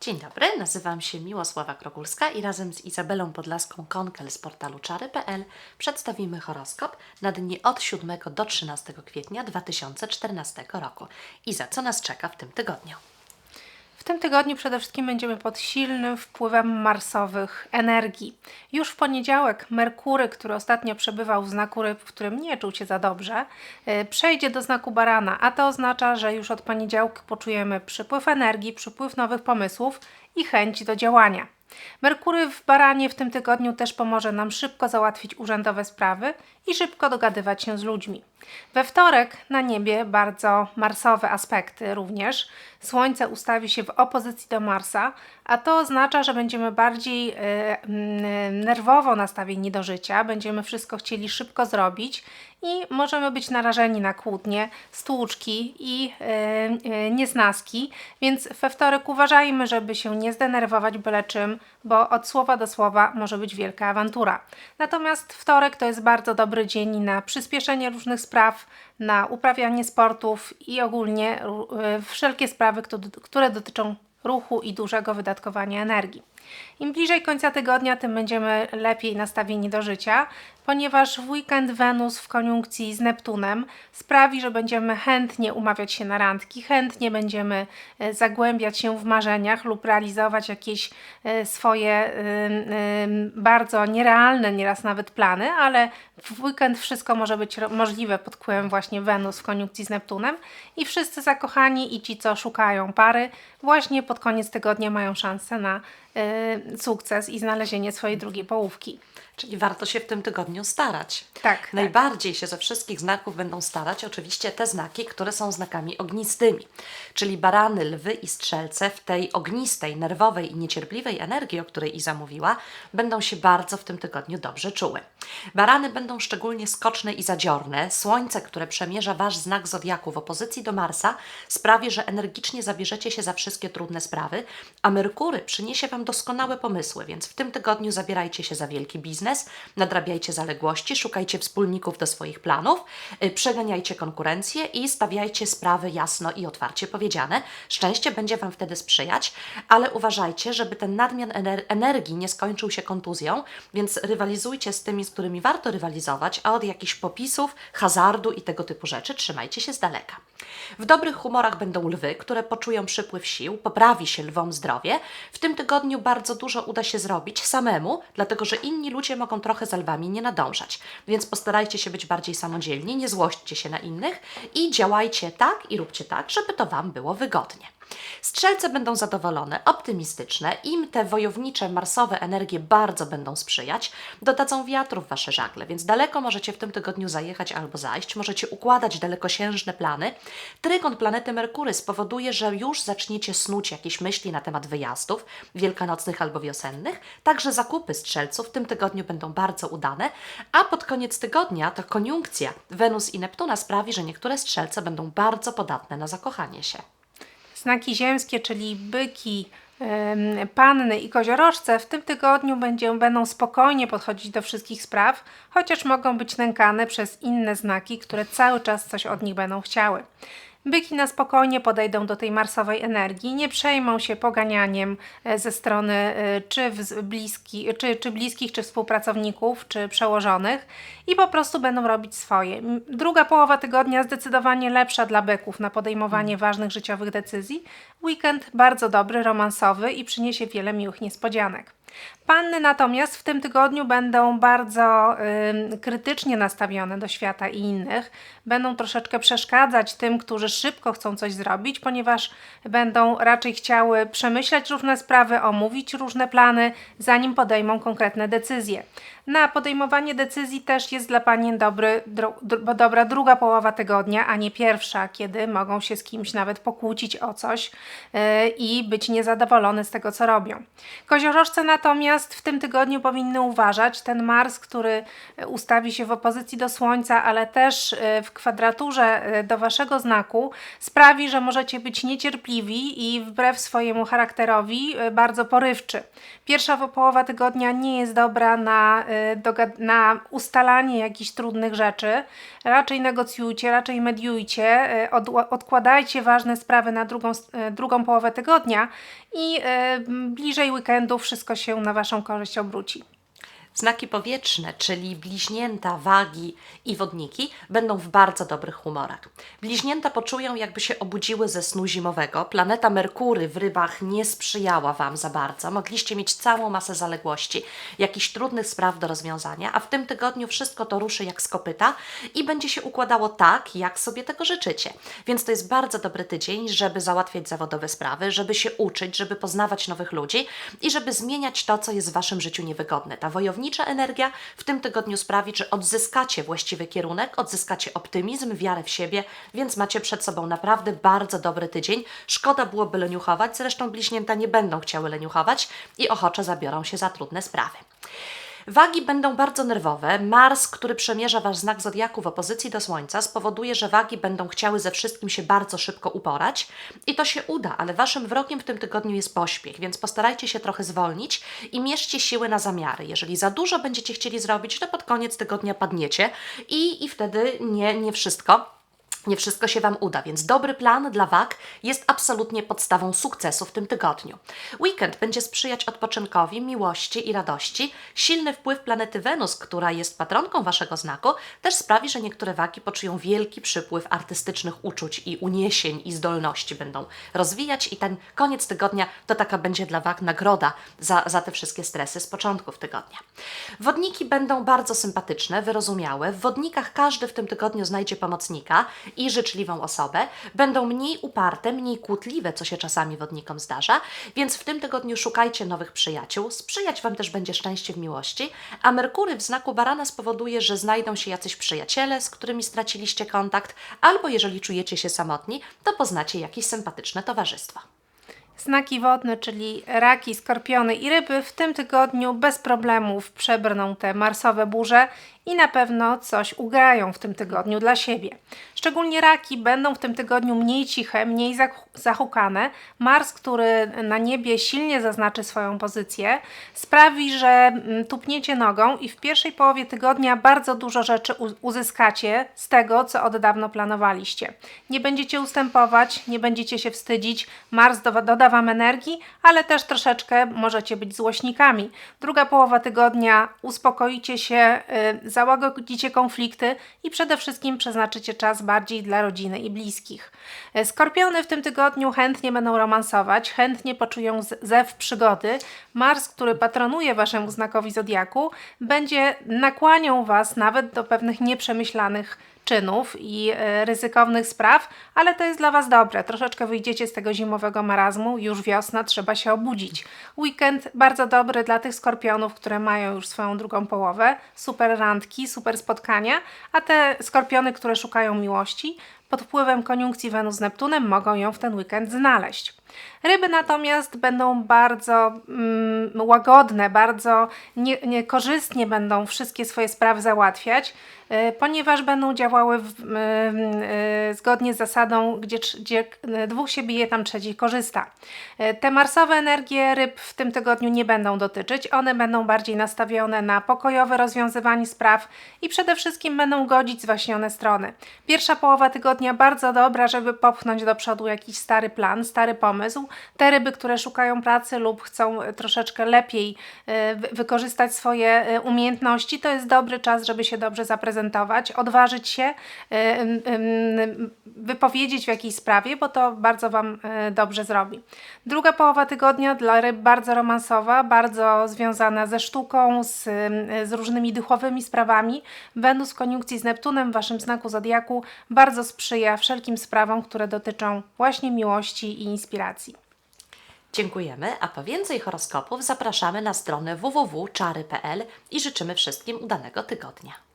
Dzień dobry, nazywam się Miłosława Krogulska i razem z Izabelą Podlaską Konkel z portalu czary.pl przedstawimy horoskop na dni od 7 do 13 kwietnia 2014 roku. I za co nas czeka w tym tygodniu? W tym tygodniu przede wszystkim będziemy pod silnym wpływem marsowych energii. Już w poniedziałek Merkury, który ostatnio przebywał w znaku ryb, w którym nie czuł się za dobrze, yy, przejdzie do znaku barana, a to oznacza, że już od poniedziałku poczujemy przypływ energii, przypływ nowych pomysłów i chęć do działania. Merkury w baranie w tym tygodniu też pomoże nam szybko załatwić urzędowe sprawy i szybko dogadywać się z ludźmi. We wtorek na niebie bardzo marsowe aspekty również. Słońce ustawi się w opozycji do Marsa, a to oznacza, że będziemy bardziej e, nerwowo nastawieni do życia, będziemy wszystko chcieli szybko zrobić i możemy być narażeni na kłótnie, stłuczki i e, e, niesnaski, więc we wtorek uważajmy, żeby się nie zdenerwować byle czym, bo od słowa do słowa może być wielka awantura. Natomiast wtorek to jest bardzo dobry dzień na przyspieszenie różnych spraw, na uprawianie sportów i ogólnie e, wszelkie sprawy, które dotyczą ruchu i dużego wydatkowania energii. Im bliżej końca tygodnia, tym będziemy lepiej nastawieni do życia, ponieważ w weekend Wenus w koniunkcji z Neptunem sprawi, że będziemy chętnie umawiać się na randki, chętnie będziemy e, zagłębiać się w marzeniach lub realizować jakieś e, swoje ym, bardzo nierealne nieraz nawet plany, ale w weekend wszystko może być możliwe pod wpływem właśnie Wenus w koniunkcji z Neptunem i wszyscy zakochani i ci, co szukają pary, właśnie pod koniec tygodnia mają szansę na sukces i znalezienie swojej drugiej połówki. Czyli warto się w tym tygodniu starać. Tak, Najbardziej się ze wszystkich znaków będą starać oczywiście te znaki, które są znakami ognistymi. Czyli barany, lwy i strzelce w tej ognistej, nerwowej i niecierpliwej energii, o której Iza mówiła, będą się bardzo w tym tygodniu dobrze czuły. Barany będą szczególnie skoczne i zadziorne. Słońce, które przemierza Wasz znak zodiaku w opozycji do Marsa, sprawi, że energicznie zabierzecie się za wszystkie trudne sprawy, a Merkury przyniesie Wam doskonałe pomysły, więc w tym tygodniu zabierajcie się za wielki biznes, nadrabiajcie zaległości, szukajcie wspólników do swoich planów, y, przeganiajcie konkurencję i stawiajcie sprawy jasno i otwarcie powiedziane. Szczęście będzie Wam wtedy sprzyjać, ale uważajcie, żeby ten nadmiar ener- energii nie skończył się kontuzją, więc rywalizujcie z tymi, z którymi warto rywalizować, a od jakichś popisów, hazardu i tego typu rzeczy trzymajcie się z daleka. W dobrych humorach będą lwy, które poczują przypływ sił, poprawi się lwom zdrowie. W tym tygodniu bardzo dużo uda się zrobić samemu, dlatego że inni ludzie mogą trochę za lwami nie nadążać. Więc postarajcie się być bardziej samodzielni, nie złośćcie się na innych i działajcie tak i róbcie tak, żeby to Wam było wygodnie. Strzelce będą zadowolone, optymistyczne, im te wojownicze, marsowe energie bardzo będą sprzyjać, dodadzą wiatru w Wasze żagle, więc daleko możecie w tym tygodniu zajechać albo zajść, możecie układać dalekosiężne plany. Trygon planety Merkury spowoduje, że już zaczniecie snuć jakieś myśli na temat wyjazdów, wielkanocnych albo wiosennych, także zakupy strzelców w tym tygodniu będą bardzo udane, a pod koniec tygodnia to koniunkcja. Wenus i Neptuna sprawi, że niektóre strzelce będą bardzo podatne na zakochanie się. Znaki ziemskie, czyli byki, panny i koziorożce w tym tygodniu będzie, będą spokojnie podchodzić do wszystkich spraw, chociaż mogą być nękane przez inne znaki, które cały czas coś od nich będą chciały. Byki na spokojnie podejdą do tej marsowej energii, nie przejmą się poganianiem e, ze strony e, czy, bliski, czy, czy bliskich, czy współpracowników, czy przełożonych i po prostu będą robić swoje. Druga połowa tygodnia zdecydowanie lepsza dla byków na podejmowanie ważnych życiowych decyzji. Weekend bardzo dobry, romansowy i przyniesie wiele miłych niespodzianek. Panny natomiast w tym tygodniu będą bardzo ym, krytycznie nastawione do świata i innych. Będą troszeczkę przeszkadzać tym, którzy szybko chcą coś zrobić, ponieważ będą raczej chciały przemyśleć różne sprawy, omówić różne plany, zanim podejmą konkretne decyzje. Na podejmowanie decyzji też jest dla panien dobry, dru, dru, dobra druga połowa tygodnia, a nie pierwsza, kiedy mogą się z kimś nawet pokłócić o coś yy, i być niezadowolone z tego, co robią. Koziorożce natomiast natomiast w tym tygodniu powinny uważać. Ten Mars, który e, ustawi się w opozycji do Słońca, ale też e, w kwadraturze e, do waszego znaku, sprawi, że możecie być niecierpliwi i wbrew swojemu charakterowi bardzo porywczy. Pierwsza połowa tygodnia nie jest dobra na, na ustalanie jakichś trudnych rzeczy. Raczej negocjujcie, raczej mediujcie, odła- odkładajcie ważne sprawy na drugą, drugą połowę tygodnia i bliżej weekendu wszystko się na Waszą korzyść obróci. Znaki powietrzne, czyli bliźnięta, wagi i wodniki, będą w bardzo dobrych humorach. Bliźnięta poczują, jakby się obudziły ze snu zimowego. Planeta Merkury w rybach nie sprzyjała Wam za bardzo. Mogliście mieć całą masę zaległości, jakichś trudnych spraw do rozwiązania, a w tym tygodniu wszystko to ruszy jak z kopyta i będzie się układało tak, jak sobie tego życzycie. Więc to jest bardzo dobry tydzień, żeby załatwiać zawodowe sprawy, żeby się uczyć, żeby poznawać nowych ludzi i żeby zmieniać to, co jest w Waszym życiu niewygodne. Ta wojownicza energia w tym tygodniu sprawi, że odzyskacie właściwy kierunek, odzyskacie optymizm, wiarę w siebie, więc macie przed sobą naprawdę bardzo dobry tydzień. Szkoda byłoby leniuchować, zresztą bliźnięta nie będą chciały leniuchować i ochoczo zabiorą się za trudne sprawy. Wagi będą bardzo nerwowe. Mars, który przemierza wasz znak zodiaku w opozycji do Słońca, spowoduje, że wagi będą chciały ze wszystkim się bardzo szybko uporać i to się uda, ale waszym wrogiem w tym tygodniu jest pośpiech, więc postarajcie się trochę zwolnić i mierzcie siły na zamiary. Jeżeli za dużo będziecie chcieli zrobić, to pod koniec tygodnia padniecie i, i wtedy nie, nie wszystko nie wszystko się Wam uda, więc dobry plan dla wag jest absolutnie podstawą sukcesu w tym tygodniu. Weekend będzie sprzyjać odpoczynkowi, miłości i radości. Silny wpływ planety Wenus, która jest patronką Waszego znaku, też sprawi, że niektóre wagi poczują wielki przypływ artystycznych uczuć i uniesień i zdolności będą rozwijać i ten koniec tygodnia to taka będzie dla wag nagroda za, za te wszystkie stresy z początków tygodnia. Wodniki będą bardzo sympatyczne, wyrozumiałe. W wodnikach każdy w tym tygodniu znajdzie pomocnika i życzliwą osobę. Będą mniej uparte, mniej kłótliwe, co się czasami wodnikom zdarza, więc w tym tygodniu szukajcie nowych przyjaciół. Sprzyjać Wam też będzie szczęście w miłości, a Merkury w znaku barana spowoduje, że znajdą się jacyś przyjaciele, z którymi straciliście kontakt, albo jeżeli czujecie się samotni, to poznacie jakieś sympatyczne towarzystwo. Znaki wodne, czyli raki, skorpiony i ryby w tym tygodniu bez problemów przebrną te marsowe burze i na pewno coś ugrają w tym tygodniu dla siebie. Szczególnie raki będą w tym tygodniu mniej ciche, mniej zahukane. Mars, który na niebie silnie zaznaczy swoją pozycję, sprawi, że mm, tupniecie nogą i w pierwszej połowie tygodnia bardzo dużo rzeczy uzyskacie z tego, co od dawna planowaliście. Nie będziecie ustępować, nie będziecie się wstydzić. Mars doda Wam energii, ale też troszeczkę możecie być złośnikami. Druga połowa tygodnia uspokoicie się, y, załagodzicie konflikty i przede wszystkim przeznaczycie czas bardziej dla rodziny i bliskich. Y, Skorpiony w tym tygodniu chętnie będą romansować, chętnie poczują zew przygody. Mars, który patronuje Waszemu znakowi zodiaku, będzie nakłaniał Was nawet do pewnych nieprzemyślanych czynów i e, ryzykownych spraw, ale to jest dla Was dobre. Troszeczkę wyjdziecie z tego zimowego marazmu, już wiosna, trzeba się obudzić. Weekend bardzo dobry dla tych skorpionów, które mają już swoją drugą połowę. Super randki, super spotkania, a te skorpiony, które szukają miłości, pod wpływem koniunkcji Wenus z Neptunem mogą ją w ten weekend znaleźć. Ryby natomiast będą bardzo mm, łagodne, bardzo nie, nie, korzystnie będą wszystkie swoje sprawy załatwiać, y, ponieważ będą działały w, y, y, zgodnie z zasadą, gdzie, gdzie y, dwóch się bije, tam trzeci korzysta. Y, te marsowe energie ryb w tym tygodniu nie będą dotyczyć, one będą bardziej nastawione na pokojowe rozwiązywanie spraw i przede wszystkim będą godzić zwaśnione strony. Pierwsza połowa tygodnia bardzo dobra, żeby popchnąć do przodu jakiś stary plan, stary pomysł. Te ryby, które szukają pracy lub chcą e, troszeczkę lepiej e, wy- wykorzystać swoje e, umiejętności, to jest dobry czas, żeby się dobrze zaprezentować, odważyć się, wypowiedzieć w jakiejś sprawie, bo to bardzo Wam dobrze zrobi. Druga połowa tygodnia dla ryb bardzo romansowa, bardzo związana ze sztuką, z, z różnymi duchowymi sprawami. Wenus w koniunkcji z Neptunem w Waszym znaku zodiaku bardzo sprzyja wszelkim sprawom, które dotyczą właśnie miłości i inspiracji. Dziękujemy, a po więcej horoskopów zapraszamy na stronę www.czary.pl i życzymy wszystkim udanego tygodnia.